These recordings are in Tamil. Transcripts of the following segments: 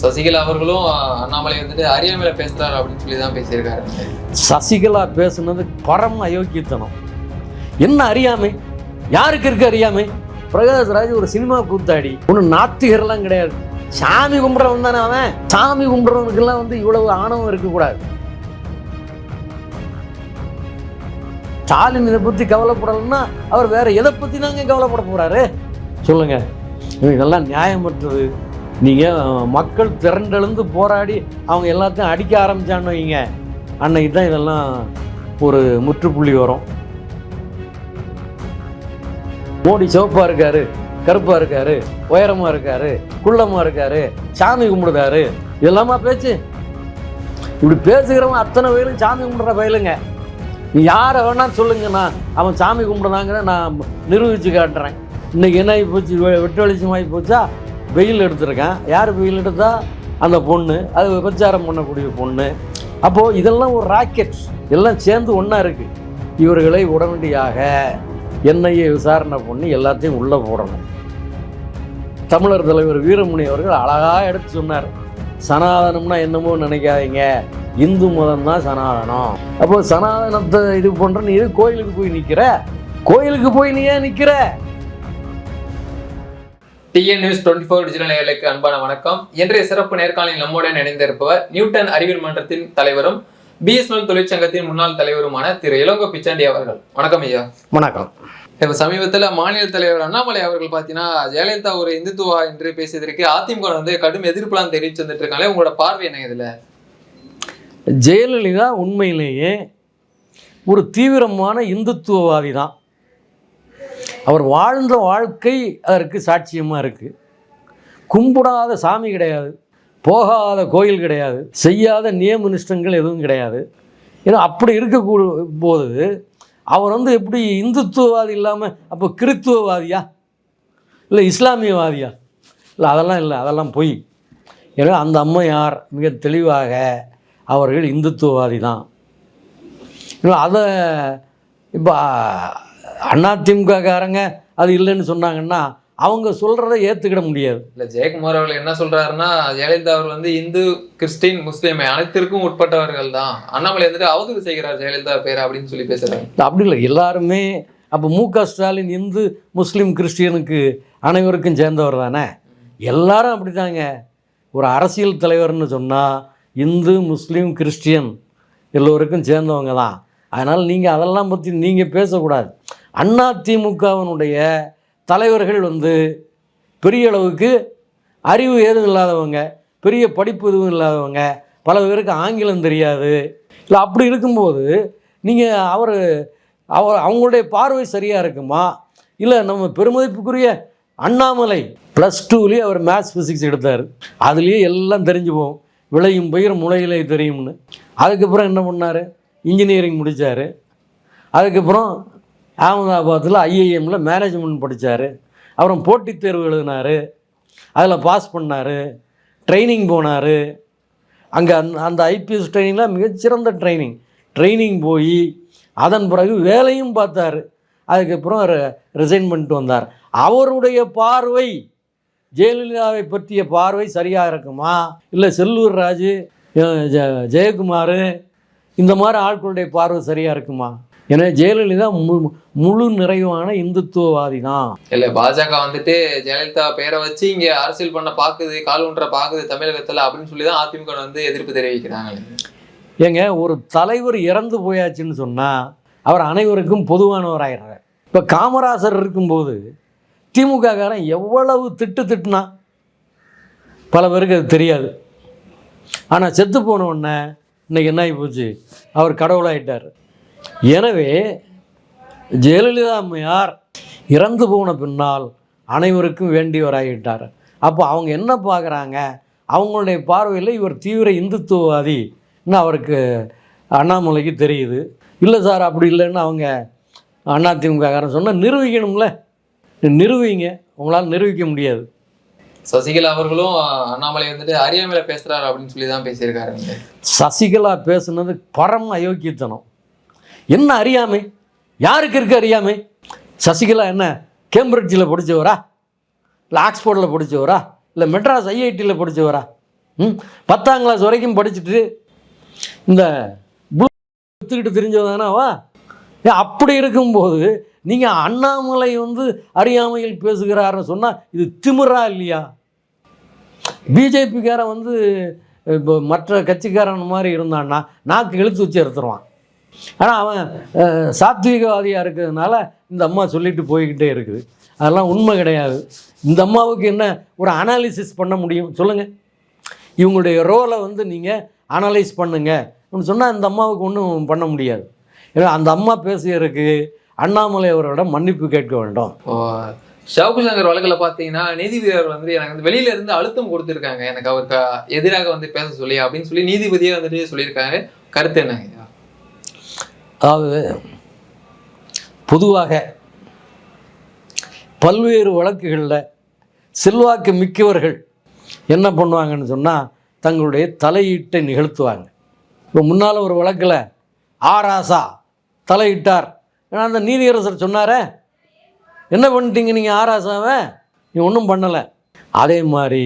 சசிகலா அவர்களும் அண்ணாமலை வந்துட்டு அறியாமையில பேசுறாரு அப்படின்னு சொல்லி தான் பேசியிருக்காரு. சசிகலா பேசுனது பரம அயோக்கியத்தனம். என்ன அறியாமை? யாருக்கு இருக்கு அறியாமை? பிரகாஷ் ராஜ் ஒரு சினிமா கூத்தாடி. ஒன்றும் நாத்திகர்லாம் கிடையாது. சாமி கும்பிட்றவன் தானே அவன். சாமி கும்பிட்றவனுக்கெல்லாம் வந்து இவ்வளவு ஆணவம் இருக்கக்கூடாது. ஸ்டாலின் இதை பற்றி கவலைப்படலைன்னா அவர் வேற எதை பற்றி தாங்க கவலைப்பட போறாரு? சொல்லுங்க. இதெல்லாம் நியாயமற்றது. நீங்கள் மக்கள் திரண்டெழுந்து போராடி அவங்க எல்லாத்தையும் அடிக்க ஆரம்பித்தான்னு வைங்க. அன்னைக்கு தான் இதெல்லாம் ஒரு முற்றுப்புள்ளி வரும் மோடி சிவப்பாக இருக்காரு கருப்பாக இருக்காரு உயரமாக இருக்காரு குள்ளமாக இருக்காரு சாமி கும்பிடுதாரு இதெல்லாமா பேச்சு? இப்படி பேசுகிறவன் அத்தனை வயலும் சாமி கும்பிட்ற வயலுங்க. நீ யாரை வேணா சொல்லுங்கண்ணா அவன் சாமி கும்பிடுனாங்கிற நான் நிரூபித்து காட்டுறேன். இன்றைக்கி என்ன ஆகி போச்சு? வெட்டு வெளிச்சமாகி போச்சா? வெயில் எடுத்திருக்கேன். யார் வெயில் எடுத்தால் அந்த பொண்ணு. அது விபச்சாரம் பண்ணக்கூடிய பொண்ணு. அப்போது இதெல்லாம் ஒரு ராக்கெட் எல்லாம் சேர்ந்து ஒன்றா இருக்குது இவர்களை உடனடியாக என்ஐஏ விசாரணை பண்ணி எல்லாத்தையும் உள்ளே போடணும். தமிழர் தலைவர் வீரமணி அவர்கள் அழகாக எடுத்து சொன்னார். சனாதனம்னா என்னமோ நினைக்காதீங்க. இந்து மதம் தான் சனாதனம். அப்போ சனாதனத்தை இது பண்ற நீ கோயிலுக்கு போய் நிற்கிற கோயிலுக்கு போய் நீ ஏன் நிற்கிற TN news twenty four digital நேயர்களுக்கு அன்பான வணக்கம். இன்றைய சிறப்பு நேர்காணலில் நம்முடன் இணைந்திருப்பவர் நியூட்டன் அறிவியல் மன்றத்தின் தலைவரும் பிஎஸ்என்எல் தொழிற்சங்கத்தின் முன்னாள் தலைவருமான திரு இளங்கோ பிச்சாண்டி அவர்கள். வணக்கம் ஐயா. வணக்கம். இப்ப சமீபத்துல மாநில தலைவர் அண்ணாமலை அவர்கள் பாத்தீங்கன்னா ஜெயலலிதா ஒரு இந்துத்துவா என்று பேசியதற்கு அதிமுக வந்து கடும் எதிர்ப்புலாம் தெரிவிச்சு வந்துட்டு இருக்காங்களே உங்களோட பார்வை என்ன இதுல? ஜெயலலிதா உண்மையிலேயே ஒரு தீவிரமான இந்துத்துவவாதி தான் அவர் வாழ்ந்த வாழ்க்கை அதற்கு சாட்சியமாக இருக்குது கும்பிடாத சாமி கிடையாது. போகாத கோயில் கிடையாது. செய்யாத நியம நிஷ்டங்கள் எதுவும் கிடையாது. ஏன்னா அப்படி இருக்கக்கூ போது அவர் வந்து எப்படி இந்துத்துவவாதி இல்லாமல் அப்போ கிறித்துவவாதியா? இல்லை இஸ்லாமியவாதியா? இல்லை அதெல்லாம் இல்லை அதெல்லாம் பொய். எனவே அந்த அம்மையார் மிக தெளிவாக அவர்கள் இந்துத்துவவாதி தான். இல்லை அதை இப்போ அதிமுககாரங்க அது இல்லைன்னு சொன்னாங்கன்னா அவங்க சொல்கிறத ஏற்றுக்கிட முடியாது. இல்ல ஜெயக்குமார் அவர்கள் என்ன சொல்றாருன்னா ஜெயலலிதா அவர் வந்து இந்து கிறிஸ்டின் முஸ்லீம் அனைத்திற்கும் உட்பட்டவர்கள் தான். அண்ணாமலை வந்துட்டு அவதூறு செய்கிறார் ஜெயலலிதா பேர் அப்படின்னு சொல்லி இல்ல, அப்படி இல்லை எல்லாருமே அப்போ மு க ஸ்டாலின் இந்து முஸ்லீம் கிறிஸ்டியனுக்கு அனைவருக்கும் சேர்ந்தவர் தானே? எல்லாரும் அப்படிதாங்க. ஒரு அரசியல் தலைவர்னு சொன்னால் இந்து முஸ்லீம் கிறிஸ்டியன் எல்லோருக்கும் சேர்ந்தவங்க தான். அதனால் நீங்கள் அதெல்லாம் பற்றி நீங்கள் பேசக்கூடாது. அண்ணா திமுகவினுடைய தலைவர்கள் வந்து பெரிய அளவுக்கு அறிவு ஏதும் இல்லாதவங்க பெரிய படிப்பு எதுவும் இல்லாதவங்க பல பேருக்கு ஆங்கிலம் தெரியாது. இல்லை அப்படி இருக்கும்போது நீங்கள் அவர் அவர் அவங்களுடைய பார்வை சரியாக இருக்குமா? இல்லை நம்ம பெருமதிப்புக்குரிய அண்ணாமலை ப்ளஸ் டூலேயே அவர் மேத்ஸ் ஃபிசிக்ஸ் எடுத்தார். அதுலேயே எல்லாம் தெரிஞ்சு போகும். விளையும் பயிர் முளையிலே தெரியும்னு. அதுக்கப்புறம் என்ன பண்ணார்? இன்ஜினியரிங் முடித்தார் அதுக்கப்புறம் அகமதாபாத்தில் ஐஐஎம்மில் மேனேஜ்மெண்ட் படித்தார் அப்புறம் போட்டித் தேர்வு எழுதினார். அதில் பாஸ் பண்ணார். ட்ரைனிங் போனார். அங்கே அந் அந்த ஐபிஎஸ் ட்ரைனிங்கில் மிகச்சிறந்த ட்ரைனிங் ட்ரைனிங் போய் அதன் பிறகு வேலையும் பார்த்தாரு. அதுக்கப்புறம் ரிசைன் பண்ணிட்டு வந்தார். அவருடைய பார்வை ஜெயலலிதாவை பற்றிய பார்வை சரியாக இருக்குமா? இல்லை செல்லூர் ராஜு ஜெ- ஜெயக்குமார் இந்த மாதிரி ஆட்களுடைய பார்வை சரியாக இருக்குமா? எனவே ஜெயலலிதா முழு நிறைவான இந்துத்துவவாதி தான் இல்ல பாஜக வந்துட்டு ஜெயலலிதா பேரை வச்சு இங்க அரசியல் பண்ண பாக்குது கால் ஒன்ற பாக்குது தமிழகத்துல அப்படின்னு சொல்லி தான் அதிமுக வந்து எதிர்ப்பு தெரிவிக்கிறாங்க. ஏங்க ஒரு தலைவர் இறந்து போயாச்சுன்னு சொன்னால் அவர் அனைவருக்கும் பொதுவானவராகிறார் இப்போ காமராசர் இருக்கும்போது திமுககாரன் எவ்வளவு திட்டு திட்டுனா? பல பேருக்கு அது தெரியாது. ஆனால் செத்து போன உடனே இன்னைக்கு என்ன ஆகி போச்சு? அவர் கடவுளாயிட்டார். எனவே ஜெயலலிதா அம்மையார் இறந்து போன பின்னால் அனைவருக்கும் வேண்டியவராகிட்டார். அப்போ அவங்க என்ன பார்க்குறாங்க? அவங்களுடைய பார்வையில் இவர் தீவிர இந்துத்துவவாதின்னு அவருக்கு அண்ணாமலைக்கு தெரியுது? இல்லை சார் அப்படி இல்லைன்னு அவங்க அதிமுககாரன் சொன்னால் நிரூபிக்கணும்ல? நிரூபிங்க. உங்களால் நிரூபிக்க முடியாது. சசிகலா அவர்களும் அண்ணாமலை வந்துட்டு அறியாமையில பேசுறாரு அப்படின்னு சொல்லி தான் பேசியிருக்காரு. சசிகலா பேசுனது பரம அயோக்கியத்தனம். என்ன அறியாமை? யாருக்கு இருக்க அறியாமை? சசிகலா என்ன? கேம்பிரிட்ஜில் படித்தவரா இல்லை ஆக்ஸ்போர்டில் படித்தவரா இல்லை மெட்ராஸ் ஐஐடியில் படித்தவரா ம்? பத்தாம் கிளாஸ் வரைக்கும் படிச்சுட்டு இந்த வித்துக்கிட்டு தெரிஞ்சதானாவா ஏன் அப்படி இருக்கும்போது நீங்கள் அண்ணாமலை வந்து அறியாமையில் பேசுகிறாருன்னு சொன்னால் இது திமிரா இல்லையா? பிஜேபிக்காரன் வந்து இப்போ மற்ற கட்சிக்காரன் மாதிரி இருந்தான்னா நாக்கு இழுத்து வச்சு எடுத்துருவான். ஆனால் அவன் சாத்வீகவாதியாக இருக்கிறதுனால இந்த அம்மா சொல்லிட்டு போய்கிட்டே இருக்குது. அதெல்லாம் உண்மை கிடையாது. இந்த அம்மாவுக்கு என்ன ஒரு அனாலிசிஸ் பண்ண முடியும்? சொல்லுங்கள் இவங்களுடைய ரோலை வந்து நீங்கள் அனலைஸ் பண்ணுங்க. சொன்னால் இந்த அம்மாவுக்கு ஒன்றும் பண்ண முடியாது. ஏன்னா அந்த அம்மா பேசியதுக்கு அண்ணாமலை அவரோட மன்னிப்பு கேட்க வேண்டும். இப்போ ஷவுகு சங்கர் வழக்கில் பார்த்தீங்கன்னா நீதிபதியர் வந்து எனக்கு வந்து வெளியில இருந்து அழுத்தம் கொடுத்துருக்காங்க. எனக்கு அவருக்கு எதிராக வந்து பேச சொல்லி அப்படின்னு சொல்லி நீதிபதியே வந்துட்டு சொல்லியிருக்காங்க. கருத்து என்னங்க? அதாவது பொதுவாக பல்வேறு வழக்குகளில் செல்வாக்கு மிக்கவர்கள் என்ன பண்ணுவாங்கன்னு சொன்னால் தங்களுடைய தலையீட்டை நிகழ்த்துவாங்க. இப்போ முன்னால் ஒரு வழக்கில் ஆராசா தலையிட்டார். ஏன்னா அந்த நீதியரசர் சொன்னாரே என்ன பண்ணிட்டீங்க நீங்கள் ஆராசாவை? நீ ஒன்றும் பண்ணலை. அதே மாதிரி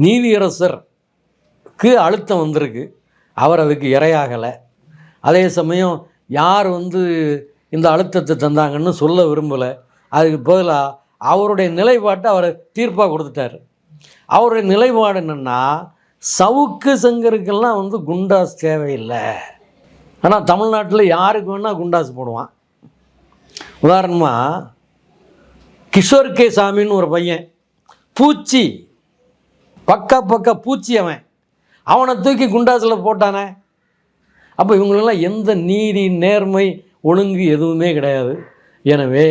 நீதியரசருக்கு அழுத்தம் வந்திருக்கு. அவர் அதுக்கு இரையாகலை. அதே சமயம் யார் வந்து இந்த அழுத்தத்தை தந்தாங்கன்னு சொல்ல விரும்பலை. அதுக்கு பதிலாக அவருடைய நிலைப்பாட்டை அவர் தீர்ப்பாக கொடுத்துட்டார். அவருடைய நிலைப்பாடு என்னென்னா சவுக்கு சங்கருக்கெல்லாம் வந்து குண்டாஸ் தேவையில்லை. ஆனால் தமிழ்நாட்டில் யாருக்கு வேணால் குண்டாஸ் போடுவான். உதாரணமாக கிஷோர் கே சாமின்னு ஒரு பையன் பூச்சி பக்கா பக்கா பூச்சி அவன். அவனை தூக்கி குண்டாஸில் போட்டானே. அப்போ இவங்களெல்லாம் எந்த நீதி நேர்மை ஒழுங்கு எதுவுமே கிடையாது. எனவே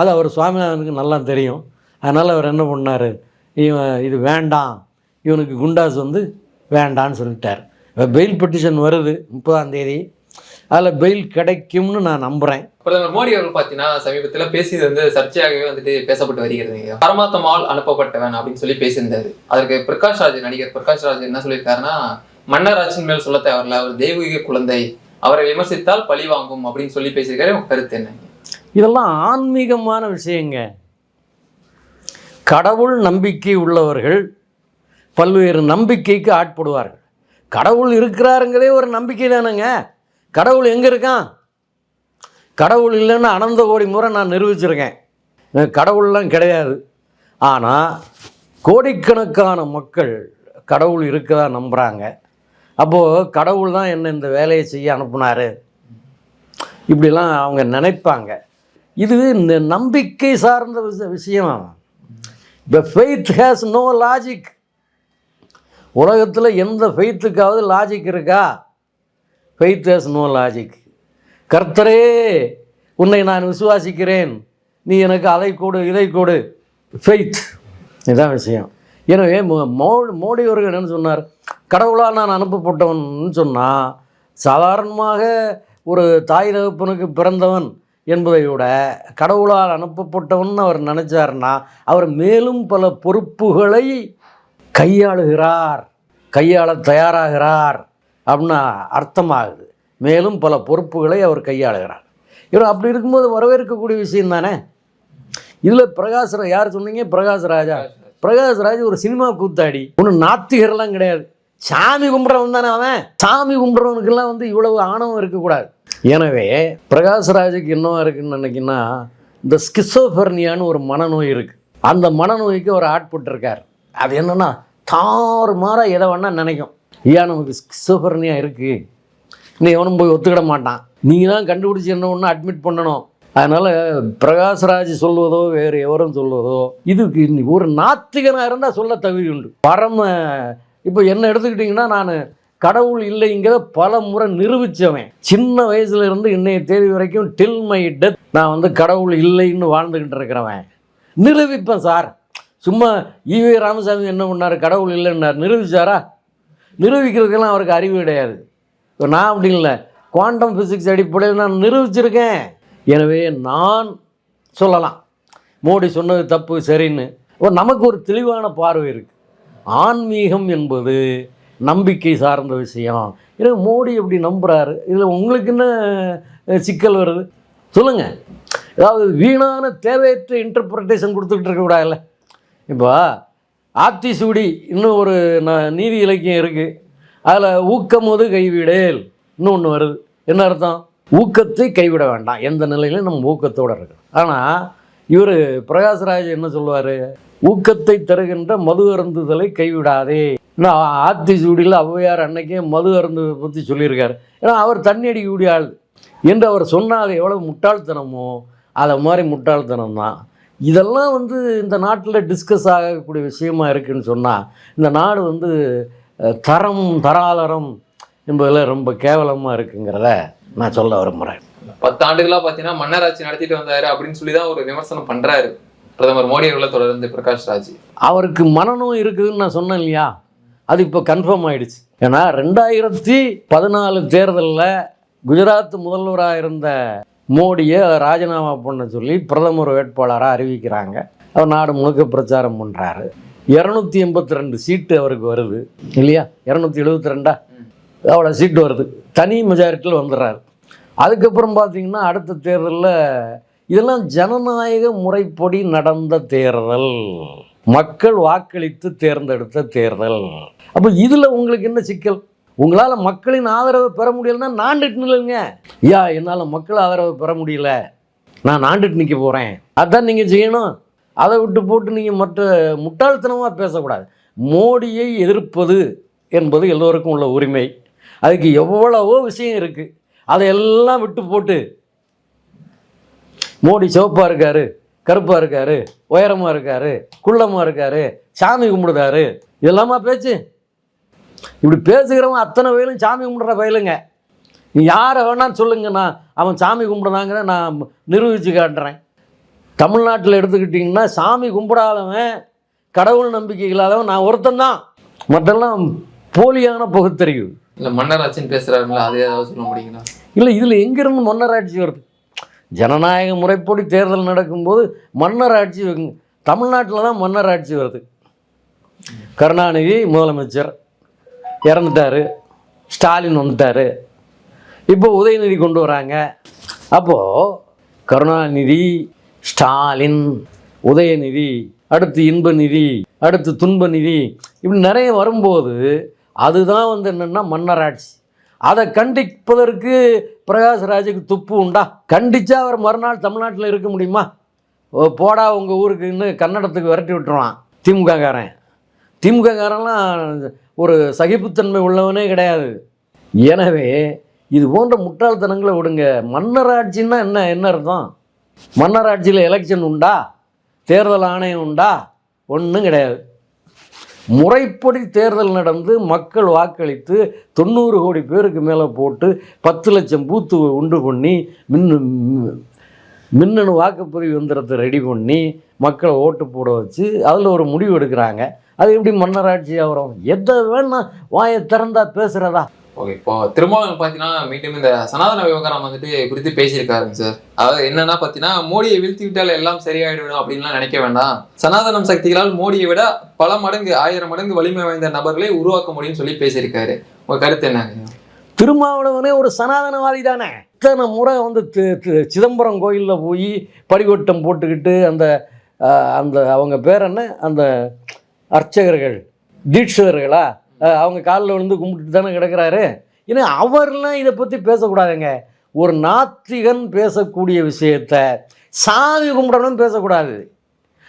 அது அவர் சுவாமிநாதனுக்கு நல்லா தெரியும். அதனால் அவர் என்ன பண்ணார்? இவன் இது வேண்டாம். இவனுக்கு குண்டாஸ் வந்து வேண்டான்னு சொல்லிட்டார். பெயில் பெட்டிஷன் வருது முப்பதாம் தேதி. அதில் பெயில் கிடைக்கும்னு நான் நம்புகிறேன் பிரதமர் மோடி அவர்கள் பார்த்தீங்கன்னா சமீபத்தில் பேசியது வந்து சர்ச்சையாகவே வந்துட்டு பேசப்பட்டு வருகிறது. பரமாத்தமால் அனுப்பப்பட்டவன் அப்படின்னு சொல்லி பேசியிருந்தாரு. அதற்கு பிரகாஷ் ராஜ் நடிகர் பிரகாஷ் ராஜ் என்ன சொல்லியிருக்காருன்னா மன்னர் மேல் சொல்ல தேவையில்ல அவர் தெய்வீக குழந்தை. அவரை விமர்சித்தால் பழி வாங்கும் அப்படின்னு சொல்லி பேசியிருக்காரு. உங்க கருத்து என்னங்க இதெல்லாம் ஆன்மீகமான விஷயங்க. கடவுள் நம்பிக்கை உள்ளவர்கள் பல்வேறு நம்பிக்கைக்கு ஆட்படுவார்கள். கடவுள் இருக்கிறாருங்கிறதே ஒரு நம்பிக்கை தானேங்க. கடவுள் எங்கே இருக்கான்? கடவுள் இல்லைன்னு அனந்த கோடி முறை நான் நிரூபிச்சிருக்கேன். கடவுள்லாம் கிடையாது. ஆனால் கோடிக்கணக்கான மக்கள் கடவுள் இருக்கதா நம்புகிறாங்க அப்போது கடவுள் தான் என்ன இந்த வேலையை செய்ய அனுப்புனார்? இப்படிலாம் அவங்க நினைப்பாங்க. இது இந்த நம்பிக்கை சார்ந்த விஷயம். இப்போ ஃபெய்த் ஹேஸ் நோ லாஜிக் உலகத்தில் எந்த ஃபெய்த்துக்காவது லாஜிக் இருக்கா? ஃபெய்த் ஹேஸ் நோ லாஜிக் கர்த்தரே உன்னை நான் விசுவாசிக்கிறேன். நீ எனக்கு அதை கொடு இதை கொடு. ஃபெய்த் இதுதான் விஷயம். எனவே மோ- மோ- மோடி அவர்கள் என்னென்னு சொன்னார்? கடவுளால் நான் அனுப்பப்பட்டவன் சொன்னால் சாதாரணமாக ஒரு தாய் தகப்பனுக்கு பிறந்தவன் என்பதை விட கடவுளால் அனுப்பப்பட்டவன் அவர் நினச்சார்னா அவர் மேலும் பல பொறுப்புகளை கையாளுகிறார் கையாள தயாராகிறார் அப்படின்னா அர்த்தமாகுது. மேலும் பல பொறுப்புகளை அவர் கையாளுகிறார். இவர் அப்படி இருக்கும்போது வரவேற்கக்கூடிய விஷயம் தானே? இதில் பிரகாஷ் ரா- யார் சொன்னீங்க? பிரகாஷ் ராஜா பிரகாஷ் ராஜ் ஒரு சினிமா கூத்தாடி. ஒன்றும் நாத்திகர்லாம் கிடையாது. சாமி கும்பிட்றவன் தானே அவன். சாமி கும்பிட்றவனுக்கெல்லாம் வந்து இவ்வளவு ஆணவம் இருக்கக்கூடாது. எனவே பிரகாஷ் ராஜுக்கு என்னவா இருக்குன்னு நினைக்கின்னா இந்த ஸ்கிசோஃபர்னியான்னு ஒரு மனநோய் இருக்குது அந்த மனநோய்க்கு அவர் ஆட்பட்டிருக்கார் அது என்னென்னா தாறு மாறாக எதை வேணால் நினைக்கும். ஐயா நமக்கு ஸ்கிசோஃபர்னியா இருக்குது இன்னும் எவனும் போய் ஒத்துக்கிட மாட்டான். நீங்கள் தான் கண்டுபிடிச்சி என்ன ஒன்று அட்மிட் பண்ணணும். அதனால் பிரகாஷ்ராஜ் சொல்வதோ வேறு எவரும் சொல்வதோ இதுக்கு ஒரு நாத்திகனாக இருந்தால் சொல்ல தகுதி உண்டு. பரம இப்போ என்ன எடுத்துக்கிட்டிங்கன்னா நான் கடவுள் இல்லைங்கிற பல முறை நிரூபித்தவன் சின்ன வயசுலேருந்து இன்றைய தேதி வரைக்கும் டில் மை டெத் நான் வந்து கடவுள் இல்லைன்னு வாழ்ந்துக்கிட்டு இருக்கிறவன். நிரூபிப்பேன் சார். சும்மா ஈவே ராமசாமி என்ன பண்ணார்? கடவுள் இல்லைன்னார். நிரூபிச்சாரா? நிரூபிக்கிறதுக்கெல்லாம் அவருக்கு அறிவு கிடையாது. இப்போ நான் அப்படி இல்லை. குவாண்டம் ஃபிசிக்ஸ் அடிப்படையில் நான் நிரூபிச்சிருக்கேன். எனவே நான் சொல்லலாம். மோடி சொன்னது தப்பு சரின்னு. ஒரு நமக்கு ஒரு தெளிவான பார்வை இருக்குது ஆன்மீகம் என்பது நம்பிக்கை சார்ந்த விஷயம். எனவே மோடி எப்படி நம்புகிறாரு இதில் உங்களுக்கு என்ன சிக்கல் வருது? சொல்லுங்கள் அதாவது வீணான தேவையற்ற இன்டர்பிரட்டேஷன் கொடுத்துக்கிட்டு இருக்கக்கூடாதுல்ல இப்போ ஆத்திசூடி இன்னும் ஒரு ந- நீதி இலக்கியம் இருக்குது அதில் ஊக்கமுது கைவிடேல் இன்னொன்று வருது. என்ன அர்த்தம்? ஊக்கத்தை கைவிட வேண்டாம். எந்த நிலையிலும் நம்ம ஊக்கத்தோடு இருக்கணும். ஆனால் இவர் பிரகாஷ்ராஜ் என்ன சொல்லுவார்? ஊக்கத்தை தருகின்ற மது அருந்துதலை கைவிடாதே. ஏன்னா ஆத்தி சூடியில் ஔவையார் அன்னைக்கே மது அருந்ததை பற்றி சொல்லியிருக்காரு. ஏன்னா அவர் தண்ணி அடிக்கக்கூடிய ஆள். என்று அவர் சொன்னால் அது எவ்வளோ முட்டாள்தனமோ அதை மாதிரி முட்டாள்தனம் தான். இதெல்லாம் வந்து இந்த நாட்டில் டிஸ்கஸ் ஆகக்கூடிய விஷயமா இருக்குன்னு சொன்னால் இந்த நாடு வந்து தரம் தராதரம் என்பதில் ரொம்ப கேவலமாக இருக்குங்கிறத நான் சொல்ல விரும்புகிறேன் பத்து ஆண்டுகளா பாத்தீங்கன்னா மன்னராட்சி நடத்திட்டு வந்தாரு அப்படின்னு சொல்லி தான் ஒரு விமர்சனம் பண்றாரு. பிரதமர் மோடி அவர்களை தொடர்ந்து பிரகாஷ் ராஜ். அவருக்கு மனநோய் இருக்குதுன்னு நான் சொன்னேன் இல்லையா? அது இப்போ கன்ஃபார்ம் ஆயிடுச்சு. ஏன்னா ரெண்டாயிரத்தி பதினாலு தேர்தலில் குஜராத் முதல்வராக இருந்த மோடியை ராஜினாமா பண்ண சொல்லி பிரதமர் வேட்பாளராக அறிவிக்கிறாங்க. அவர் நாடு முழுக்க பிரச்சாரம் பண்ணுறாரு இரநூத்தி எண்பத்தி ரெண்டு சீட்டு அவருக்கு வருது. இல்லையா? இரநூத்தி எழுபத்தி ரெண்டா? அவ்வளோ சீட்டு வருது. தனி மெஜாரிட்டியில் வந்துடுறாரு. அதுக்கப்புறம் பார்த்தீங்கன்னா அடுத்த தேர்தலில் இதெல்லாம் ஜனநாயக முறைப்படி நடந்த தேர்தல். மக்கள் வாக்களித்து தேர்ந்தெடுத்த தேர்தல். அப்போ இதில் உங்களுக்கு என்ன சிக்கல்? உங்களால் மக்களின் ஆதரவை பெற முடியலன்னா நாண்டுட்டு நில்லுங்க. ஐயா என்னால் மக்கள் ஆதரவை பெற முடியல. நான் நாண்டுட்டு நிற்க போகிறேன். அதான் நீங்கள் செய்யணும். அதை விட்டு போட்டு நீங்கள் மற்ற முட்டாள்தனமாக பேசக்கூடாது. மோடியை எதிர்ப்பது என்பது எல்லோருக்கும் உள்ள உரிமை. அதுக்கு எவ்வளவோ விஷயம் இருக்குது அதையெல்லாம் விட்டு போட்டு மோடி சிவப்பாக இருக்காரு கருப்பாக இருக்காரு உயரமாக இருக்காரு குள்ளமாக இருக்காரு சாமி கும்பிடுதாரு இதெல்லாமா பேச்சு? இப்படி பேசுகிறவன் அத்தனை வயலும் சாமி கும்பிடுற வயலுங்க நீ யாரை வேணாலும் சொல்லுங்க நான் அவன் சாமி கும்பிடுதாங்கிற நான் நிரூபித்து காட்டுறேன். தமிழ்நாட்டில் எடுத்துக்கிட்டிங்கன்னா சாமி கும்பிடாதவன் கடவுள் நம்பிக்கை இல்லாதவன் நான் ஒருத்தன்தான் மற்றெல்லாம் போலியான பகுத்தறிவு இல்லை மன்னராட்சின்னு பேசுகிறாருங்களா அதே ஏதாவது சொல்ல முடியுங்களா? இல்லை இதில் எங்கேருந்து மன்னராட்சி வருது? ஜனநாயக முறைப்படி தேர்தல் நடக்கும்போது மன்னராட்சி வருங்க. தமிழ்நாட்டில் தான் மன்னராட்சி வருது. கருணாநிதி முதலமைச்சர் இறந்துட்டாரு. ஸ்டாலின் வந்துட்டாரு. இப்போ உதயநிதி கொண்டு வராங்க. அப்போது கருணாநிதி ஸ்டாலின் உதயநிதி அடுத்து இன்பநிதி அடுத்து துன்பநிதி இப்படி நிறைய வரும்போது அதுதான் வந்து என்னென்னா மன்னராட்சி அதை கண்டிப்பதற்கு பிரகாஷ்ராஜுக்கு துப்பு உண்டா? கண்டிச்சா அவர் மறுநாள் தமிழ்நாட்டில் இருக்க முடியுமா? ஓ போடா உங்கள் ஊருக்கு இன்னும் கன்னடத்துக்கு விரட்டி விட்டுருவான் திமுககாரன். திமுககாரன்லாம் ஒரு சகிப்புத்தன்மை உள்ளவனே கிடையாது. எனவே இது போன்ற முட்டாள்தனங்களை விடுங்க. மன்னராட்சின்னா என்ன? என்ன அர்த்தம்? மன்னராட்சியில் எலெக்ஷன் உண்டா? தேர்தல் ஆணையம் உண்டா? ஒன்றும் கிடையாது. முறைப்படி தேர்தல் நடந்து மக்கள் வாக்களித்து தொண்ணூறு கோடி பேருக்கு மேலே போட்டு பத்து லட்சம் பூத்து உண்டு பண்ணி மின்னு மின்னணு வாக்குப்பதிவு எந்திரத்தை ரெடி பண்ணி மக்களை ஓட்டு போட வச்சு அதில் ஒரு முடிவு எடுக்கிறாங்க. அது எப்படி மன்னராட்சியாக வரும் எதை வேணால் வாயை திறந்தா பேசுகிறதா ஓகே இப்போ திருமாவளவன் பார்த்தீங்கன்னா மீண்டும் இந்த சனாதன விவகாரம் வந்துட்டு குறித்து பேசியிருக்காருங்க சார் அதாவது என்னன்னா பார்த்தீங்கன்னா மோடியை வீழ்த்தி விட்டால் எல்லாம் சரியாயிடும் அப்படின்லாம் நினைக்க வேண்டாம். சனாதனம் சக்திகளால் மோடியை விட பல மடங்கு ஆயிரம் மடங்கு வலிமை வாய்ந்த நபர்களை உருவாக்க முடியும்னு சொல்லி பேசியிருக்காரு. உங்க கருத்து என்னங்க திருமாவளவனே ஒரு சனாதனவாதி தானே? இத்தனை முறை வந்து சிதம்பரம் கோயிலில் போய் படிவட்டம் போட்டுக்கிட்டு அந்த அந்த அவங்க பேர் என்ன? அந்த அர்ச்சகர்கள் தீட்சிதர்களா? அவங்க காலில் விழுந்து கும்பிட்டுட்டு தானே கிடக்குறாரு. ஏன்னா அவர்லாம் இதை பற்றி பேசக்கூடாதுங்க. ஒரு நாத்திகன் பேசக்கூடிய விஷயத்த சாமி கும்பிட்றவனும் பேசக்கூடாது.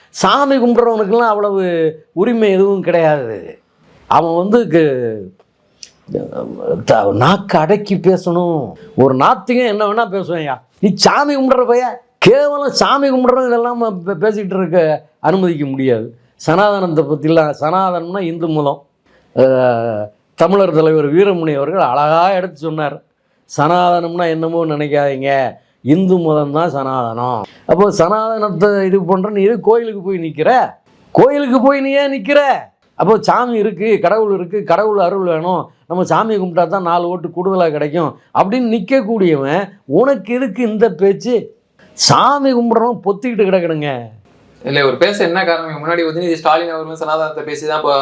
சாமி கும்பிட்றவனுக்கெல்லாம் அவ்வளவு உரிமை எதுவும் கிடையாது. அவன் வந்து த- நாக்கு அடக்கி பேசணும். ஒரு நாத்திகம் என்ன வேணால் பேசுவேன்யா நீ சாமி கும்பிட்ற பைய கேவலம் சாமி கும்பிட்றோம் இதெல்லாம் பே- பேசிக்கிட்டு இருக்க அனுமதிக்க முடியாது. சனாதனத்தை பற்றிலாம் சனாதனம்னா இந்து மூலம். தமிழர் தலைவர் வீரமணி அவர்கள் அழகாக எடுத்து சொன்னார். சனாதனம்னா என்னமோ நினைக்காதீங்க. இந்து மதம் தான் சனாதனம். அப்போ சனாதனத்தை இது பண்ணுற நீ கோயிலுக்கு போய் நிற்கிற கோயிலுக்கு போய் நீ ஏன் நிற்கிற அப்போ சாமி இருக்குது கடவுள் இருக்குது கடவுள் அருள் வேணும். நம்ம சாமி கும்பிட்டா தான் நாலு ஓட்டு கூடுதலாக கிடைக்கும். அப்படின்னு நிற்கக்கூடியவன் உனக்கு எதுக்கு இந்த பேச்சு? சாமி கும்பிட்றவன் பொத்திக்கிட்டு கிடக்கணுங்க. இல்லை ஒரு பேச என்ன காரணம்? முன்னாடி உதயநிதி ஸ்டாலின் அவர்களும் சனாதனத்தை பேசி தான் இப்போ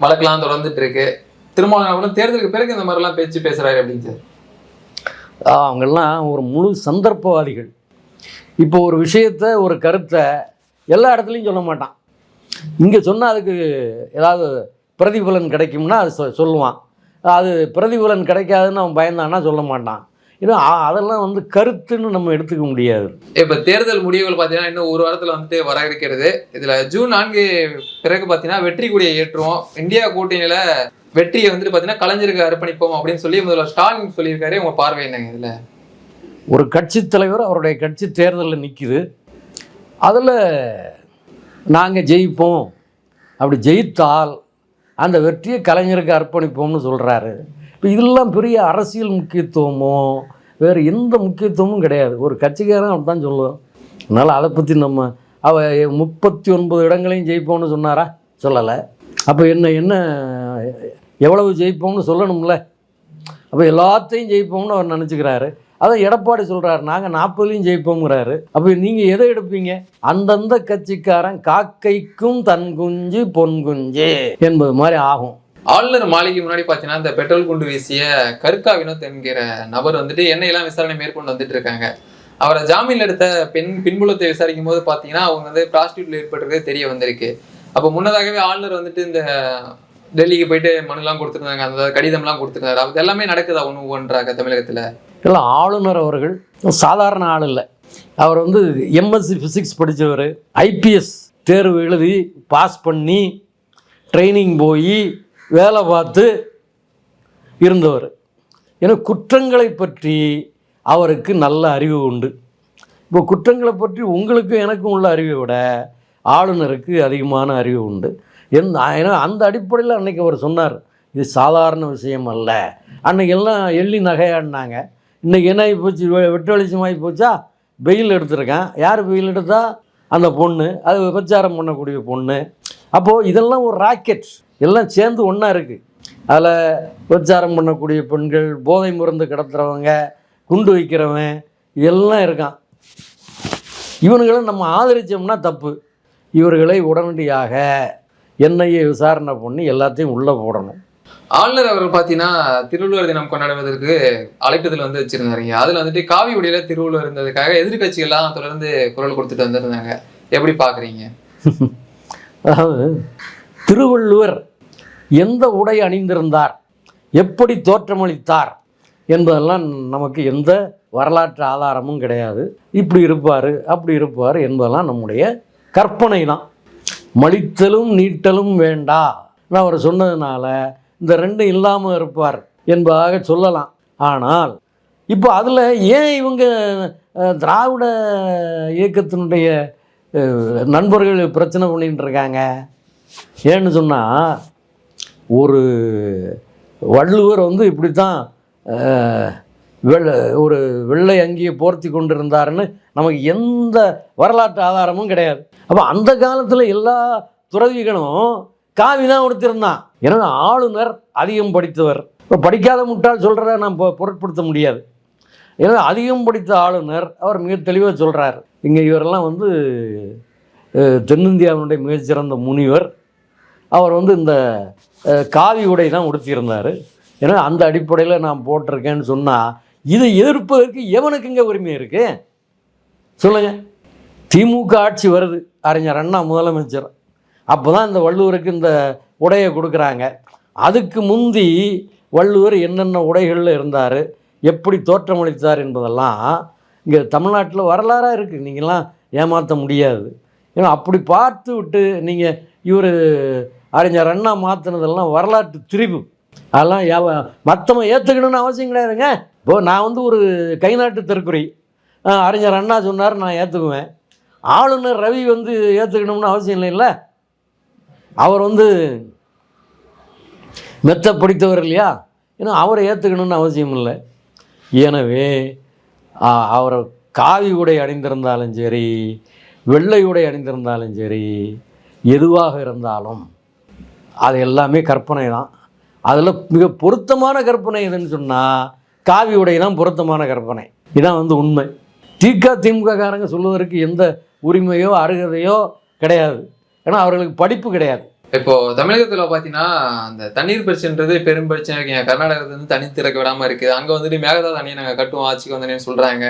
வழக்கெல்லாம் தொடர்ந்துட்டு இருக்கு திருமாவளவன் தேர்தலுக்கு பிறகு இந்த மாதிரிலாம் பேச்சு பேசுறாரு அப்படின்னு சார். அவங்கெல்லாம் ஒரு முழு சந்தர்ப்பவாதிகள். இப்போ ஒரு விஷயத்த ஒரு கருத்தை எல்லா இடத்துலையும் சொல்ல மாட்டான். இங்கே சொன்னால் அதுக்கு ஏதாவது பிரதிபலன் கிடைக்கும்னா அது சொ- சொல்லுவான். அது பிரதிபலன் கிடைக்காதுன்னு அவன் பயந்தான்னா சொல்ல மாட்டான். இது அ- அதெல்லாம் வந்து கருத்துன்னு நம்ம எடுத்துக்க முடியாது. இப்ப தேர்தல் முடிவுகள் பாத்தீங்கன்னா இன்னும் ஒரு வாரத்துல வந்துட்டு வர இருக்கிறது இதுல ஜூன் நான்கு பிறகு பாத்தீங்கன்னா வெற்றி கொடியை ஏற்றுவோம். இந்தியா கூட்டணியில வெற்றியை வந்துட்டு பாத்தீங்கன்னா கலைஞருக்கு அர்ப்பணிப்போம் அப்படின்னு சொல்லி முதல்வர் ஸ்டாலின் சொல்லியிருக்காரு. உங்க பார்வை என்னங்க இதுல? ஒரு கட்சி தலைவர் அவருடைய கட்சி தேர்தலில் நிற்கிது அதில் நாங்கள் ஜெயிப்போம். அப்படி ஜெயித்தால் அந்த வெற்றியை கலைஞருக்கு அர்ப்பணிப்போம்னு சொல்கிறாரு இப்போ இதெல்லாம் பெரிய அரசியல் முக்கியத்துவமோ வேறு எந்த முக்கியத்துவமும் கிடையாது. ஒரு கட்சிக்காரன் அப்படி தான் சொல்லுவோம் அதனால் அதை பற்றி நம்ம அவ முப்பத்தி ஒன்பது இடங்களையும் ஜெயிப்போம்னு சொன்னாரா? சொல்லலை. அப்போ என்ன என்ன எவ்வளவு ஜெயிப்போம்னு சொல்லணும்ல? அப்போ எல்லாத்தையும் ஜெயிப்போம்னு அவர் நினச்சிக்கிறாரு. அதான் எடப்பாடி சொல்கிறாரு நாங்கள் நாற்பதுலையும் ஜெயிப்போங்கிறாரு அப்போ நீங்கள் எதை எடுப்பீங்க? அந்தந்த கட்சிக்காரன் காக்கைக்கும் தன் குஞ்சு பொன் குஞ்சு என்பது மாதிரி ஆகும். ஆளுநர் மாளிகை முன்னாடி பார்த்தீங்கன்னா இந்த பெட்ரோல் குண்டு வீசிய கருக்கா வினோத் என்கிற நபர் வந்துட்டு எண்ணெயெல்லாம் விசாரணை மேற்கொண்டு வந்துட்டு இருக்காங்க அவரை ஜாமீன்ல எடுத்த பெண் பின்புலத்தை விசாரிக்கும் போது பார்த்தீங்கன்னா அவங்க வந்து ப்ராஸ்டியூட்ல ஏற்பட்டிருக்கிறது தெரிய வந்திருக்கு. அப்போ முன்னதாகவே ஆளுநர் வந்துட்டு இந்த டெல்லிக்கு போயிட்டு மனுலாம் கொடுத்துருந்தாங்க. அந்த கடிதம்லாம் கொடுத்துருந்தாரு. அது எல்லாமே நடக்குதா ஒன்று ஒன்றாக தமிழகத்தில்? இல்லை ஆளுநர் அவர்கள் சாதாரண ஆள் இல்லை. அவர் வந்து எம்எஸ்சி ஃபிசிக்ஸ் படித்தவர் ஐபிஎஸ் தேர்வு எழுதி பாஸ் பண்ணி ட்ரைனிங் போய் வேலை பார்த்து இருந்தவர். ஏன்னா குற்றங்களை பற்றி அவருக்கு நல்ல அறிவு உண்டு. இப்போ குற்றங்களை பற்றி உங்களுக்கும் எனக்கும் உள்ள அறிவை விட ஆளுநருக்கு அதிகமான அறிவு உண்டு. என் ஏன்னா அந்த அடிப்படையில் அன்னைக்கு அவர் சொன்னார் இது சாதாரண விஷயம் அல்ல. அன்றைக்கெல்லாம் எள்ளி நகையாடினாங்க இன்றைக்கி என்ன ஆகி போச்சு? வெ- வெட்ட வெளிச்சமாகி போச்சா? பெயில் எடுத்திருக்கேன். யார் பெயில் எடுத்தால் அந்த பொண்ணு. அது விபச்சாரம் பண்ணக்கூடிய பொண்ணு. அப்போது இதெல்லாம் ஒரு ராக்கெட். எல்லாம் சேர்ந்து ஒன்றா இருக்குது அதில் விபச்சாரம் பண்ணக்கூடிய பெண்கள் போதை மருந்து கடத்துறவங்க குண்டு வைக்கிறவன் இதெல்லாம் இருக்கான். இவனுங்களை நம்ம ஆதரித்தோம்னா தப்பு. இவர்களை உடனடியாக என்ஐஏ விசாரணை பண்ணி எல்லாத்தையும் உள்ளே போடணும். ஆளுநர் அவர்கள் பார்த்தீங்கன்னா திருவள்ளுவர் தினம் கொண்டாடுவதற்கு அழைப்புதல் வந்து வச்சிருந்தாருங்க அதுல வந்துட்டு காவி உடையில திருவள்ளுவர் இருந்ததுக்காக எதிர்க்கட்சிகள்லாம் தொடர்ந்து குரல் கொடுத்துட்டு வந்திருந்தாங்க. எப்படி பாக்குறீங்க? அதாவது திருவள்ளுவர் எந்த உடை அணிந்திருந்தார்? எப்படி தோற்றமளித்தார்? என்பதெல்லாம் நமக்கு எந்த வரலாற்று ஆதாரமும் கிடையாது. இப்படி இருப்பார் அப்படி இருப்பார் என்பதெல்லாம் நம்முடைய கற்பனை தான் மலித்தலும் நீட்டலும் வேண்டா. அவர் சொன்னதுனால இந்த ரெண்டும் இல்லாமல் இருப்பார் என்பதாக சொல்லலாம். ஆனால் இப்போ அதில் ஏன் இவங்க திராவிட இயக்கத்தினுடைய நண்பர்கள் பிரச்சனை பண்ணிகிட்டு இருக்காங்க? ஏன்னு சொன்னால் ஒரு வள்ளுவர் வந்து இப்படி தான் வெள்ளை ஒரு வெள்ளை அங்கியை போர்த்தி கொண்டிருந்தாருன்னு நமக்கு எந்த வரலாற்று ஆதாரமும் கிடையாது. அப்போ அந்த காலத்தில் எல்லா துறவிகளும் காவி தான் உடுத்திருந்தான். ஏன்னா ஆளுநர் அதிகம் படித்தவர். இப்போ படிக்காத முட்டால் சொல்கிறத நான் பொருட்படுத்த முடியாது. ஏன்னா அதிகம் படித்த ஆளுநர் அவர் மிக தெளிவாக சொல்கிறார் இங்கே இவரெல்லாம் வந்து தென்னிந்தியாவினுடைய மிகச்சிறந்த முனிவர். அவர் வந்து இந்த காவி உடை தான் உடுத்தியிருந்தார். ஏன்னா அந்த அடிப்படையில் நான் போட்டிருக்கேன்னு சொன்னால் இதை எதிர்ப்பதற்கு எவனுக்கு இங்கே உரிமை இருக்கு? சொல்லுங்கள் திமுக ஆட்சி வருது. அறிஞர் அண்ணா முதலமைச்சர். அப்போ தான் இந்த வள்ளுவருக்கு இந்த உடையை கொடுக்குறாங்க. அதுக்கு முந்தி வள்ளுவர் என்னென்ன உடைகளில் இருந்தார் எப்படி தோற்றமளித்தார் என்பதெல்லாம் இங்கே தமிழ்நாட்டில் வரலாறாக இருக்குது நீங்களாம் ஏமாற்ற முடியாது. ஏன்னா அப்படி பார்த்து விட்டு நீங்கள் இவர் அறிஞர் அண்ணா மாற்றினதெல்லாம் வரலாற்று திரிவு அதெல்லாம் யாவ மற்றவன் ஏற்றுக்கணும்னு அவசியம் கிடையாதுங்க. இப்போ நான் வந்து ஒரு கை நாட்டு திருக்குறி அறிஞர் அண்ணா சொன்னார் நான் ஏற்றுக்குவேன் ஆளுநர் ரவி வந்து ஏற்றுக்கணும்னு அவசியம் இல்லைல்ல? அவர் வந்து மெத்த பிடித்தவர் இல்லையா? ஏன்னா அவரை ஏற்றுக்கணும்னு அவசியம் இல்லை. எனவே அவரை காவி உடை அணிந்திருந்தாலும் சரி வெள்ளை உடை அணிந்திருந்தாலும் சரி எதுவாக இருந்தாலும் அது எல்லாமே கற்பனை தான் அதில் மிக பொருத்தமான கற்பனை எதுன்னு சொன்னால் காவி உடை தான் பொருத்தமான கற்பனை. இதான் வந்து உண்மை. திக திமுககாரங்க சொல்வதற்கு எந்த உரிமையோ அருகதையோ கிடையாது. ஏன்னா அவர்களுக்கு படிப்பு கிடையாது. இப்போ தமிழகத்துல பாத்தீங்கன்னா அந்த தண்ணீர் பிரச்சனைன்றது பெரும் பிரச்சனை. இருக்கீங்க கர்நாடகத்துல இருந்து தண்ணி திறக்க விடாம இருக்குது. அங்க வந்துட்டு மேகதா அணையை நாங்க கட்டுவோம் ஆட்சிக்கு வந்தோன்னு சொல்றாங்க.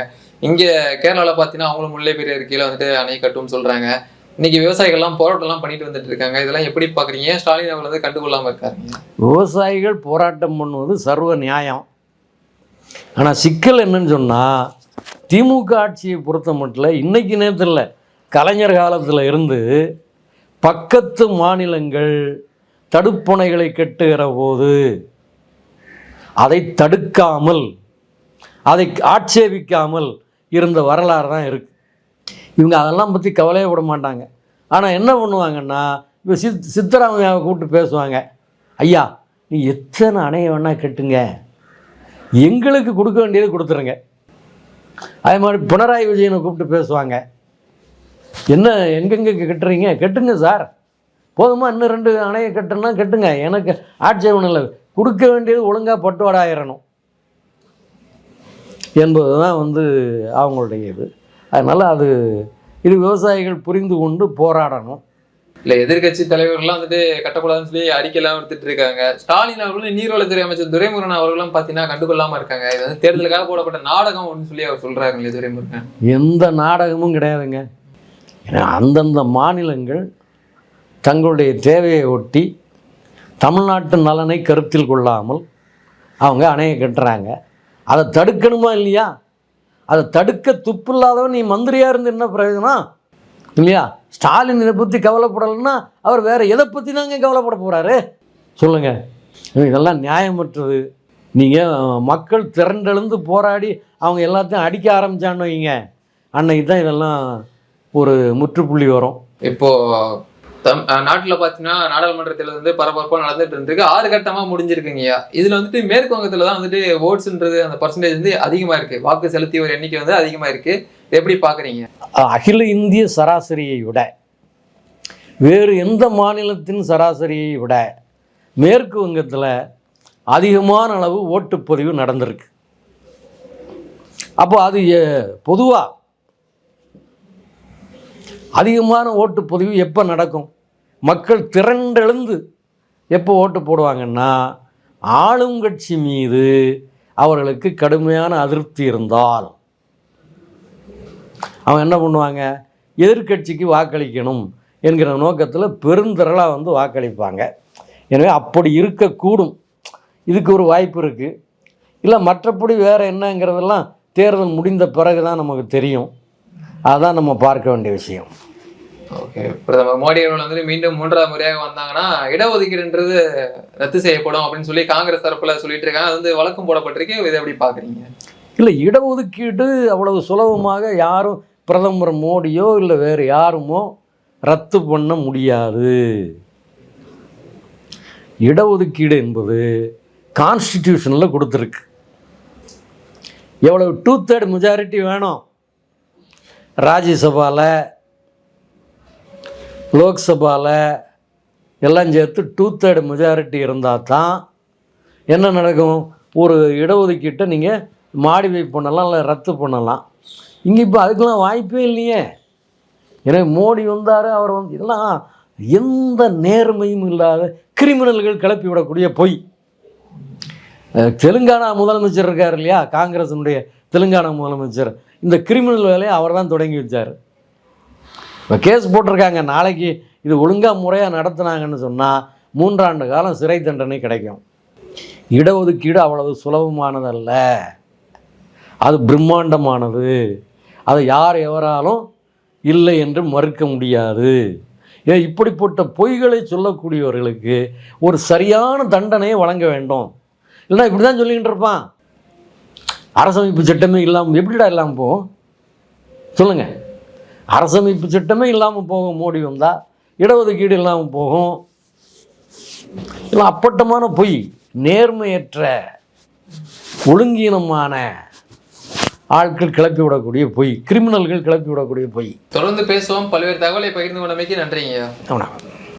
இங்க கேரளால பாத்தீங்கன்னா அவங்களும் முல்லை பெரிய கீழே வந்துட்டு அணை கட்டுவோம்னு சொல்றாங்க. இன்னைக்கு விவசாயிகள்லாம் போராட்டம்லாம் பண்ணிட்டு வந்துட்டு இருக்காங்க. இதெல்லாம் எப்படி பார்க்குறீங்க? ஸ்டாலின் அவர்கள் வந்து கண்டுகொள்ளாமல் இருக்காருங்க விவசாயிகள் போராட்டம் பண்ணுவது சர்வ நியாயம். ஆனால் சிக்கல் என்னன்னு சொன்னால் திமுக ஆட்சியை பொறுத்த மட்டும் இன்னைக்கு நேரத்தில் கலைஞர் காலத்தில் இருந்து பக்கத்து மாநிலங்கள் தடுப்பணைகளை கட்டுகிற போது அதை தடுக்காமல் அதை ஆட்சேபிக்காமல் இருந்த வரலாறு தான் இருக்குது இவங்க அதெல்லாம் பற்றி கவலையே விட மாட்டாங்க. ஆனால் என்ன பண்ணுவாங்கன்னா இப்போ சித் சித்தராமையாவை கூப்பிட்டு பேசுவாங்க. ஐயா நீ எத்தனை அணையை வேணால் கட்டுங்க. எங்களுக்கு கொடுக்க வேண்டியது கொடுத்துருங்க. அதே மாதிரி பினராயி விஜயனை கூப்பிட்டு பேசுவாங்க. என்ன எங்கெங்கே கட்டுறீங்க? கட்டுங்க சார். போதுமா இன்னும் ரெண்டு அணையை கட்டுனா கட்டுங்க. எனக்கு ஆட்சேபம் இல்லை. கொடுக்க வேண்டியது ஒழுங்காக பட்டுவாடாயிரணும் என்பது தான் வந்து அவங்களுடைய இது. அதனால் அது இது விவசாயிகள் புரிந்து கொண்டு போராடணும். இல்ல எதிர்க்கட்சி தலைவர்கள்லாம் வந்துட்டு கட்டக்கூடாதுன்னு சொல்லி அறிக்கையெல்லாம் எடுத்துட்டு இருக்காங்க. ஸ்டாலின் அவர்களும் நீர்வளத்துறை அமைச்சர் துரைமுருகன் அவர்களும் பாத்தீங்கன்னா கண்டுகொள்ளாம இருக்காங்க. இது வந்து தேர்தலுக்காக போடப்பட்ட நாடகம் அப்படின்னு சொல்லி அவர் சொல்றாங்களே துரைமுருகன். எந்த நாடகமும் கிடையாதுங்க. ஏன்னா அந்தந்த மாநிலங்கள் தங்களுடைய தேவையை ஒட்டி தமிழ்நாட்டு நலனை கருத்தில் கொள்ளாமல் அவங்க அணையை கட்டுறாங்க. அதை தடுக்கணுமா இல்லையா? அதை தடுக்க துப்பில்லாதவன் நீ மந்திரியாக இருந்து என்ன பிரயோஜனம்? இல்லையா? ஸ்டாலின் இதை பற்றி கவலைப்படலைன்னா அவர் வேறு எதை பற்றி தாங்க கவலைப்பட போகிறாரு சொல்லுங்கள் இதெல்லாம் நியாயமற்றது. நீங்கள் மக்கள் திரண்டெழுந்து போராடி அவங்க எல்லாத்தையும் அடிக்க ஆரம்பிச்சான்னு வைங்க. அன்னைக்கு தான் இதெல்லாம் ஒரு முற்றுப்புள்ளி வரும். இப்போது தம் நாட்டில் பார்த்தீங்கன்னா நாடாளுமன்றத்தில் நாடாளுமன்ற தேர்தல் வந்து பரபரப்பாக நடந்துட்டு இருந்திருக்கு. ஆறு கட்டமாக முடிஞ்சிருக்குங்கய்யா இதில் வந்துட்டு மேற்கு வங்கத்தில் தான் வந்துட்டு ஓட்ஸ்ன்றது அந்த பர்சன்டேஜ் வந்து அதிகமாக இருக்குது வாக்கு செலுத்தியவர் எண்ணிக்கை வந்து அதிகமாக இருக்குது எப்படி பார்க்குறீங்க அகில இந்திய சராசரியை விட வேறு எந்த மாநிலத்தின் சராசரியை விட மேற்கு வங்கத்தில் அதிகமான அளவு ஓட்டுப்பதிவு நடந்திருக்கு. அப்போ அது பொதுவாக அதிகமான ஓட்டுப்பதிவு எப்போ நடக்கும்? மக்கள் திரண்டெழுந்து எப்போ ஓட்டு போடுவாங்கன்னா ஆளுங்கட்சி மீது அவர்களுக்கு கடுமையான அதிருப்தி இருந்தால். அவங்க என்ன பண்ணுவாங்க? எதிர்க்கட்சிக்கு வாக்களிக்கணும் என்கிற நோக்கத்தில் பெருந்திரளாக வந்து வாக்களிப்பாங்க. எனவே அப்படி இருக்கக்கூடும். இதுக்கு ஒரு வாய்ப்பு இருக்குது இல்லை மற்றபடி வேறு என்னங்கிறதெல்லாம் தேர்தல் முடிந்த பிறகு தான் நமக்கு தெரியும். அதுதான் நம்ம பார்க்க வேண்டிய விஷயம். ஓகே. பிரதமர் மோடி அவர்கள் வந்து மீண்டும் மூன்றாவது முறையாக வந்தாங்கன்னா இடஒதுக்கீடுன்றது ரத்து செய்யப்படும் அப்படின்னு சொல்லி காங்கிரஸ் தரப்புல சொல்லிட்டு இருக்காங்க. அது வந்து வழக்கம் போடப்பட்டிருக்கு. இதை எப்படி பாக்குறீங்க இல்லை இடஒதுக்கீடு அவ்வளவு சுலபமாக யாரும் பிரதமர் மோடியோ இல்லை வேறு யாருமோ ரத்து பண்ண முடியாது. இடஒதுக்கீடு என்பது கான்ஸ்டிடியூஷனில் கொடுத்துருக்கு. எவ்வளவு டூ தேர்ட் மெஜாரிட்டி வேணும். ராஜ்யசபாவில் லோக்சபாவில் எல்லாம் சேர்த்து டூ தேர்டு மெஜாரிட்டி இருந்தால் தான் என்ன நடக்கும்? ஒரு இடஒதுக்கீட்டை நீங்கள் மாடிஃபை பண்ணலாம் இல்லை ரத்து பண்ணலாம். இங்கே இப்போ அதுக்கெல்லாம் வாய்ப்பே இல்லையே. எனவே மோடி வந்தார் அவர் வந்து இதெல்லாம் எந்த நேர்மையும் இல்லாத கிரிமினல்கள் கிளப்பி விடக்கூடிய பொய். தெலுங்கானா முதலமைச்சர் இருக்கார் இல்லையா? காங்கிரஸினுடைய தெலுங்கானா முதலமைச்சர். இந்த கிரிமினல் வேலையை அவர் தான் தொடங்கி வச்சார். இப்போ கேஸ் போட்டிருக்காங்க. நாளைக்கு இது ஒழுங்காக முறையாக நடத்துனாங்கன்னு சொன்னால் மூன்றாண்டு காலம் சிறை தண்டனை கிடைக்கும். இடஒதுக்கீடு அவ்வளவு சுலபமானதல்ல. அது பிரம்மாண்டமானது. அதை யார் எவராலும் இல்லை என்று மறுக்க முடியாது. ஏன் இப்படிப்பட்ட பொய்களை சொல்லக்கூடியவர்களுக்கு ஒரு சரியான தண்டனையை வழங்க வேண்டும். இல்லைன்னா இப்படி தான் சொல்லிக்கிட்டு இருப்பான். அரசமைப்பு சட்டமே இல்லாமல் எப்படிடா இல்லாமல் போகும்? சொல்லுங்கள் அரசமைப்பு சட்டமே இல்லாமல் போகும் மோடி வந்தால் இடஒதுக்கீடு இல்லாமல் போகும். இல்லை அப்பட்டமான பொய் நேர்மையற்ற ஒழுங்கீனமான ஆட்கள் கிளப்பி விடக்கூடிய பொய் கிரிமினல்கள் கிளப்பி விடக்கூடிய பொய். தொடர்ந்து பேசுவோம். பல்வேறு தகவலை பகிர்ந்து கொண்டமைக்கு நன்றிங்கய்யா. அவனா